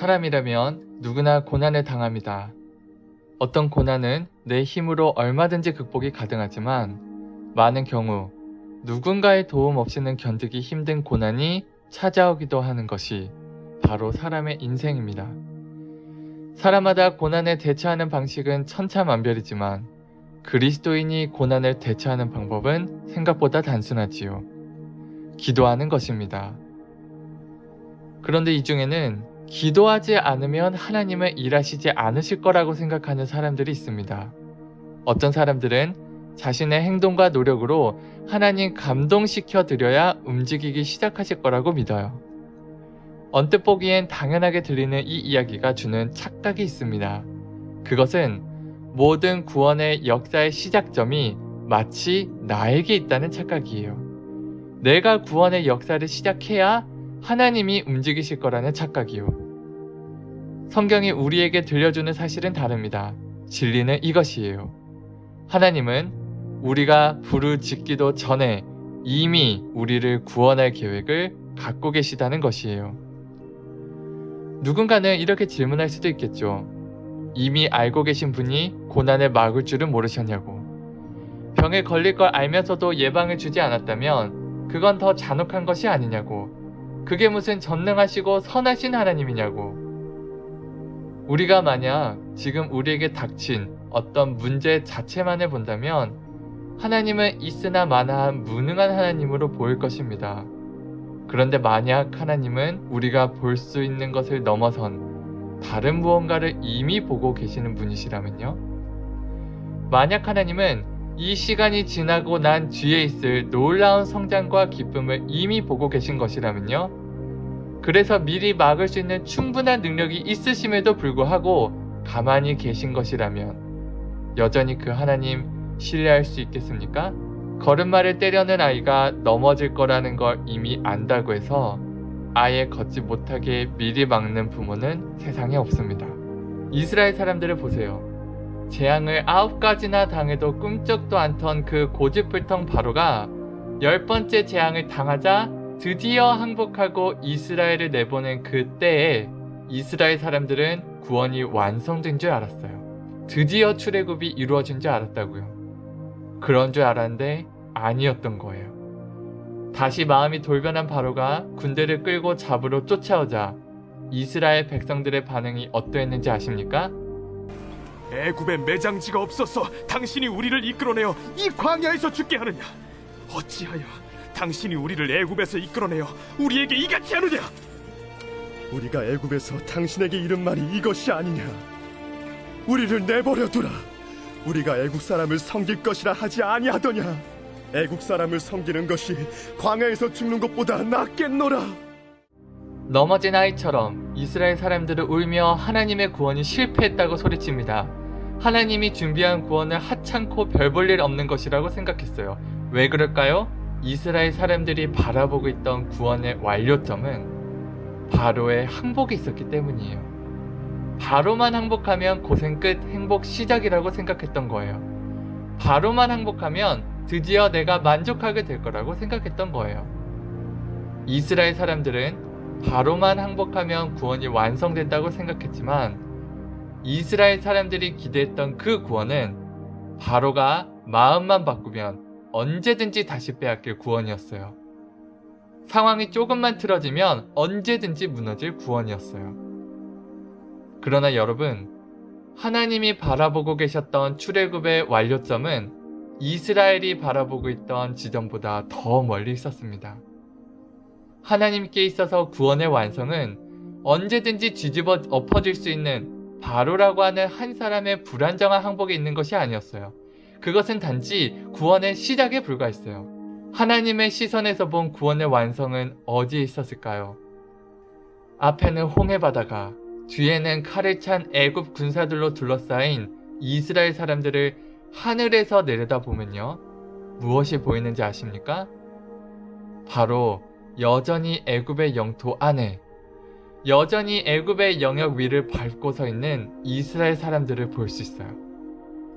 사람이라면 누구나 고난을 당합니다. 어떤 고난은 내 힘으로 얼마든지 극복이 가능하지만 많은 경우 누군가의 도움 없이는 견디기 힘든 고난이 찾아오기도 하는 것이 바로 사람의 인생입니다. 사람마다 고난에 대처하는 방식은 천차만별이지만 그리스도인이 고난을 대처하는 방법은 생각보다 단순하지요. 기도하는 것입니다. 그런데 이 중에는 기도하지 않으면 하나님은 일하시지 않으실 거라고 생각하는 사람들이 있습니다. 어떤 사람들은 자신의 행동과 노력으로 하나님 감동시켜 드려야 움직이기 시작하실 거라고 믿어요. 언뜻 보기엔 당연하게 들리는 이 이야기가 주는 착각이 있습니다. 그것은 모든 구원의 역사의 시작점이 마치 나에게 있다는 착각이에요. 내가 구원의 역사를 시작해야 하나님이 움직이실 거라는 착각이요. 성경이 우리에게 들려주는 사실은 다릅니다. 진리는 이것이에요. 하나님은 우리가 짓기도 전에 이미 우리를 구원할 계획을 갖고 계시다는 것이에요. 누군가는 이렇게 질문할 수도 있겠죠. 이미 알고 계신 분이 고난을 막을 줄은 모르셨냐고. 병에 걸릴 걸 알면서도 예방을 주지 않았다면 그건 더 잔혹한 것이 아니냐고. 그게 무슨 전능하시고 선하신 하나님이냐고. 우리가 만약 지금 우리에게 닥친 어떤 문제 자체만을 본다면 하나님은 있으나 마나한 무능한 하나님으로 보일 것입니다. 그런데 만약 하나님은 우리가 볼 수 있는 것을 넘어선 다른 무언가를 이미 보고 계시는 분이시라면요? 만약 하나님은 이 시간이 지나고 난 뒤에 있을 놀라운 성장과 기쁨을 이미 보고 계신 것이라면요? 그래서 미리 막을 수 있는 충분한 능력이 있으심에도 불구하고 가만히 계신 것이라면 여전히 그 하나님 신뢰할 수 있겠습니까? 걸음마를 때려는 아이가 넘어질 거라는 걸 이미 안다고 해서 아예 걷지 못하게 미리 막는 부모는 세상에 없습니다. 이스라엘 사람들을 보세요. 재앙을 아홉 가지나 당해도 꿈쩍도 않던 그 고집불통 바로가 열 번째 재앙을 당하자 드디어 항복하고 이스라엘을 내보낸 그때에 이스라엘 사람들은 구원이 완성된 줄 알았어요. 드디어 출애굽이 이루어진 줄 알았다고요. 그런 줄 알았는데 아니었던 거예요. 다시 마음이 돌변한 바로가 군대를 끌고 잡으러 쫓아오자 이스라엘 백성들의 반응이 어떠했는지 아십니까? 애굽에 매장지가 없어서 당신이 우리를 이끌어내어 이 광야에서 죽게 하느냐? 어찌하여 당신이 우리를 애굽에서 이끌어내어 우리에게 이같이 하느냐? 우리가 애굽에서 당신에게 이른 말이 이것이 아니냐? 우리를 내버려 두라. 우리가 애국 사람을 섬길 것이라 하지 아니하더냐? 애국 사람을 섬기는 것이 광야에서 죽는 것보다 낫겠노라. 넘어진 아이처럼 이스라엘 사람들은 울며 하나님의 구원이 실패했다고 소리칩니다. 하나님이 준비한 구원을 하찮고 별 볼 일 없는 것이라고 생각했어요. 왜 그럴까요? 이스라엘 사람들이 바라보고 있던 구원의 완료점은 바로의 항복이 있었기 때문이에요. 바로만 항복하면 고생 끝 행복 시작이라고 생각했던 거예요. 바로만 항복하면 드디어 내가 만족하게 될 거라고 생각했던 거예요. 이스라엘 사람들은 바로만 항복하면 구원이 완성된다고 생각했지만 이스라엘 사람들이 기대했던 그 구원은 바로가 마음만 바꾸면 언제든지 다시 빼앗길 구원이었어요. 상황이 조금만 틀어지면 언제든지 무너질 구원이었어요. 그러나 여러분, 하나님이 바라보고 계셨던 출애굽의 완료점은 이스라엘이 바라보고 있던 지점보다 더 멀리 있었습니다. 하나님께 있어서 구원의 완성은 언제든지 뒤집어 엎어질 수 있는 바로라고 하는 한 사람의 불안정한 항복에 있는 것이 아니었어요. 그것은 단지 구원의 시작에 불과했어요. 하나님의 시선에서 본 구원의 완성은 어디에 있었을까요? 앞에는 홍해 바다가 뒤에는 칼을 찬 애굽 군사들로 둘러싸인 이스라엘 사람들을 하늘에서 내려다보면요. 무엇이 보이는지 아십니까? 바로 여전히 애굽의 영토 안에 여전히 애굽의 영역 위를 밟고 서 있는 이스라엘 사람들을 볼 수 있어요.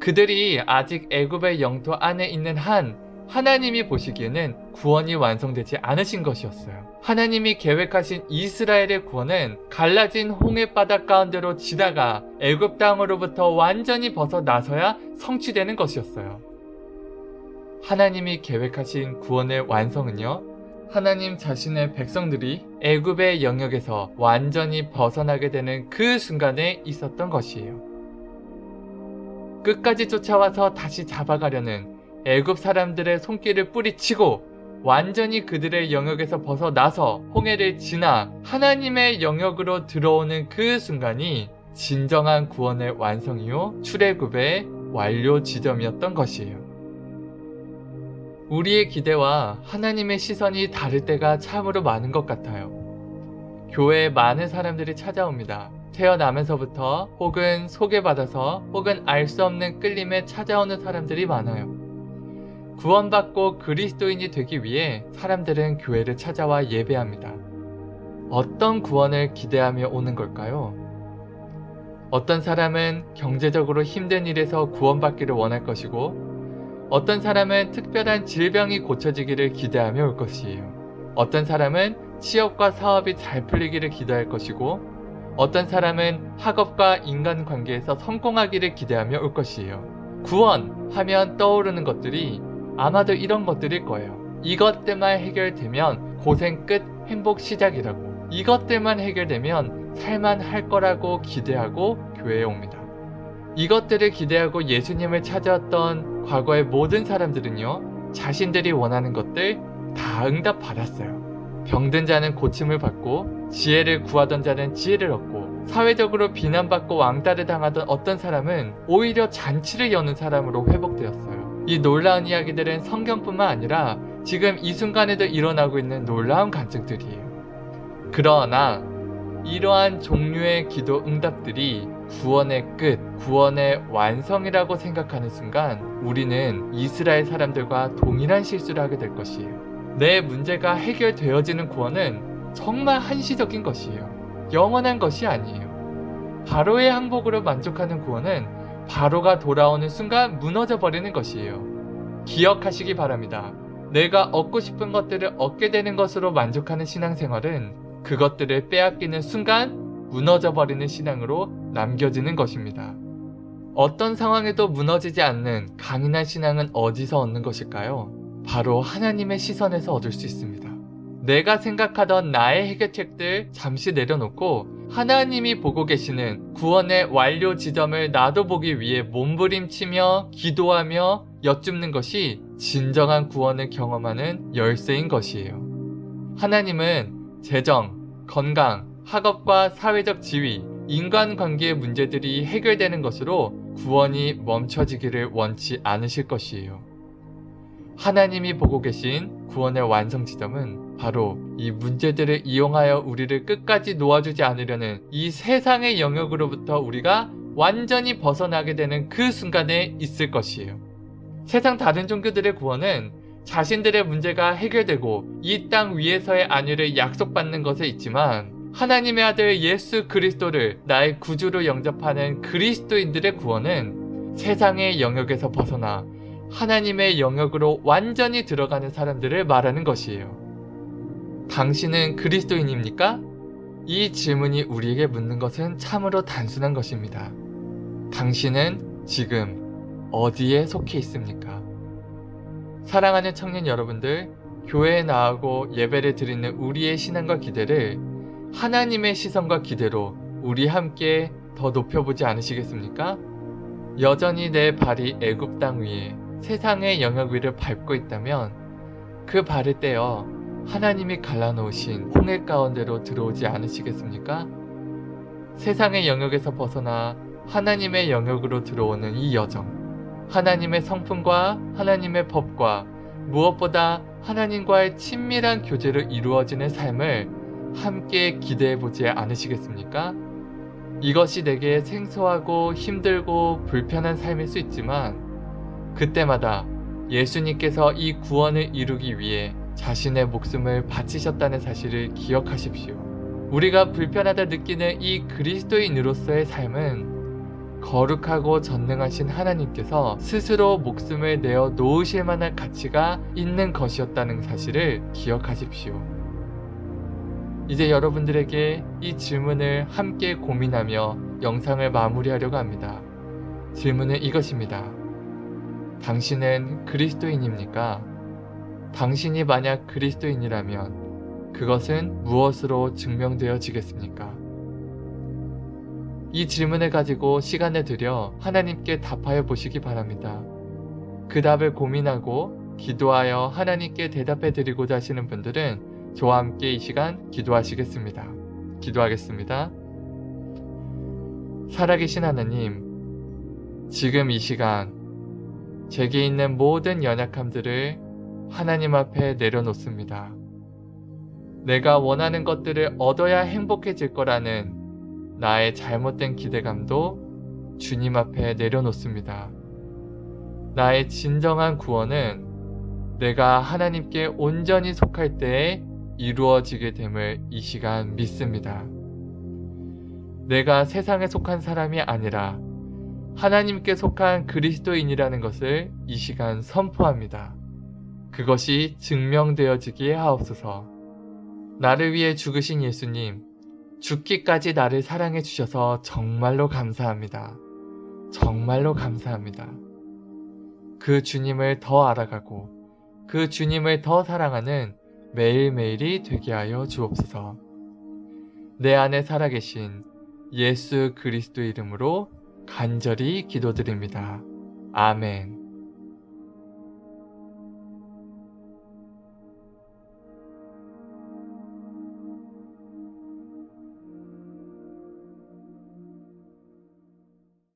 그들이 아직 애굽의 영토 안에 있는 한 하나님이 보시기에는 구원이 완성되지 않으신 것이었어요. 하나님이 계획하신 이스라엘의 구원은 갈라진 홍해 바다 가운데로 지나가 애굽 땅으로부터 완전히 벗어나서야 성취되는 것이었어요. 하나님이 계획하신 구원의 완성은요. 하나님 자신의 백성들이 애굽의 영역에서 완전히 벗어나게 되는 그 순간에 있었던 것이에요. 끝까지 쫓아와서 다시 잡아가려는 애굽 사람들의 손길을 뿌리치고 완전히 그들의 영역에서 벗어나서 홍해를 지나 하나님의 영역으로 들어오는 그 순간이 진정한 구원의 완성이요 출애굽의 완료 지점이었던 것이에요. 우리의 기대와 하나님의 시선이 다를 때가 참으로 많은 것 같아요. 교회에 많은 사람들이 찾아옵니다. 태어나면서부터 혹은 소개받아서 혹은 알 수 없는 끌림에 찾아오는 사람들이 많아요. 구원받고 그리스도인이 되기 위해 사람들은 교회를 찾아와 예배합니다. 어떤 구원을 기대하며 오는 걸까요? 어떤 사람은 경제적으로 힘든 일에서 구원받기를 원할 것이고, 어떤 사람은 특별한 질병이 고쳐지기를 기대하며 올 것이에요. 어떤 사람은 취업과 사업이 잘 풀리기를 기대할 것이고, 어떤 사람은 학업과 인간관계에서 성공하기를 기대하며 올 것이에요. 구원 하면 떠오르는 것들이 아마도 이런 것들일 거예요. 이것들만 해결되면 고생 끝 행복 시작이라고. 이것들만 해결되면 살만 할 거라고 기대하고 교회에 옵니다. 이것들을 기대하고 예수님을 찾아왔던 과거의 모든 사람들은요, 자신들이 원하는 것들 다 응답 받았어요. 병든 자는 고침을 받고, 지혜를 구하던 자는 지혜를 얻고, 사회적으로 비난받고 왕따를 당하던 어떤 사람은 오히려 잔치를 여는 사람으로 회복되었어요. 이 놀라운 이야기들은 성경뿐만 아니라 지금 이 순간에도 일어나고 있는 놀라운 간증들이에요. 그러나 이러한 종류의 기도 응답들이 구원의 끝, 구원의 완성이라고 생각하는 순간 우리는 이스라엘 사람들과 동일한 실수를 하게 될 것이에요. 내 문제가 해결되어지는 구원은 정말 한시적인 것이에요. 영원한 것이 아니에요. 바로의 항복으로 만족하는 구원은 바로가 돌아오는 순간 무너져 버리는 것이에요. 기억하시기 바랍니다. 내가 얻고 싶은 것들을 얻게 되는 것으로 만족하는 신앙생활은 그것들을 빼앗기는 순간 무너져 버리는 신앙으로 남겨지는 것입니다. 어떤 상황에도 무너지지 않는 강인한 신앙은 어디서 얻는 것일까요? 바로 하나님의 시선에서 얻을 수 있습니다. 내가 생각하던 나의 해결책들 잠시 내려놓고 하나님이 보고 계시는 구원의 완료 지점을 나도 보기 위해 몸부림치며 기도하며 여쭙는 것이 진정한 구원을 경험하는 열쇠인 것이에요. 하나님은 재정, 건강, 학업과 사회적 지위, 인간관계의 문제들이 해결되는 것으로 구원이 멈춰지기를 원치 않으실 것이에요. 하나님이 보고 계신 구원의 완성 지점은 바로 이 문제들을 이용하여 우리를 끝까지 놓아주지 않으려는 이 세상의 영역으로부터 우리가 완전히 벗어나게 되는 그 순간에 있을 것이에요. 세상 다른 종교들의 구원은 자신들의 문제가 해결되고 이 땅 위에서의 안위를 약속받는 것에 있지만 하나님의 아들 예수 그리스도를 나의 구주로 영접하는 그리스도인들의 구원은 세상의 영역에서 벗어나 하나님의 영역으로 완전히 들어가는 사람들을 말하는 것이에요. 당신은 그리스도인입니까? 이 질문이 우리에게 묻는 것은 참으로 단순한 것입니다. 당신은 지금 어디에 속해 있습니까? 사랑하는 청년 여러분들, 교회에 나오고 예배를 드리는 우리의 신앙과 기대를 하나님의 시선과 기대로 우리 함께 더 높여보지 않으시겠습니까? 여전히 내 발이 애굽 땅 위에 세상의 영역 위를 밟고 있다면 그 발을 떼어 하나님이 갈라놓으신 홍해 가운데로 들어오지 않으시겠습니까? 세상의 영역에서 벗어나 하나님의 영역으로 들어오는 이 여정. 하나님의 성품과 하나님의 법과 무엇보다 하나님과의 친밀한 교제로 이루어지는 삶을 함께 기대해 보지 않으시겠습니까? 이것이 내게 생소하고 힘들고 불편한 삶일 수 있지만 그때마다 예수님께서 이 구원을 이루기 위해 자신의 목숨을 바치셨다는 사실을 기억하십시오. 우리가 불편하다 느끼는 이 그리스도인으로서의 삶은 거룩하고 전능하신 하나님께서 스스로 목숨을 내어 놓으실 만한 가치가 있는 것이었다는 사실을 기억하십시오. 이제 여러분들에게 이 질문을 함께 고민하며 영상을 마무리하려고 합니다. 질문은 이것입니다. 당신은 그리스도인입니까? 당신이 만약 그리스도인이라면 그것은 무엇으로 증명되어지겠습니까? 이 질문을 가지고 시간을 들여 하나님께 답하여 보시기 바랍니다. 그 답을 고민하고 기도하여 하나님께 대답해 드리고자 하시는 분들은 저와 함께 이 시간 기도하시겠습니다. 기도하겠습니다. 살아계신 하나님, 지금 이 시간 제게 있는 모든 연약함들을 하나님 앞에 내려놓습니다. 내가 원하는 것들을 얻어야 행복해질 거라는 나의 잘못된 기대감도 주님 앞에 내려놓습니다. 나의 진정한 구원은 내가 하나님께 온전히 속할 때에 이루어지게 됨을 이 시간 믿습니다. 내가 세상에 속한 사람이 아니라 하나님께 속한 그리스도인이라는 것을 이 시간 선포합니다. 그것이 증명되어지기에 하옵소서. 나를 위해 죽으신 예수님, 죽기까지 나를 사랑해 주셔서 정말로 감사합니다. 정말로 감사합니다. 그 주님을 더 알아가고 그 주님을 더 사랑하는 매일매일이 되게 하여 주옵소서. 내 안에 살아계신 예수 그리스도 이름으로 간절히 기도드립니다. 아멘.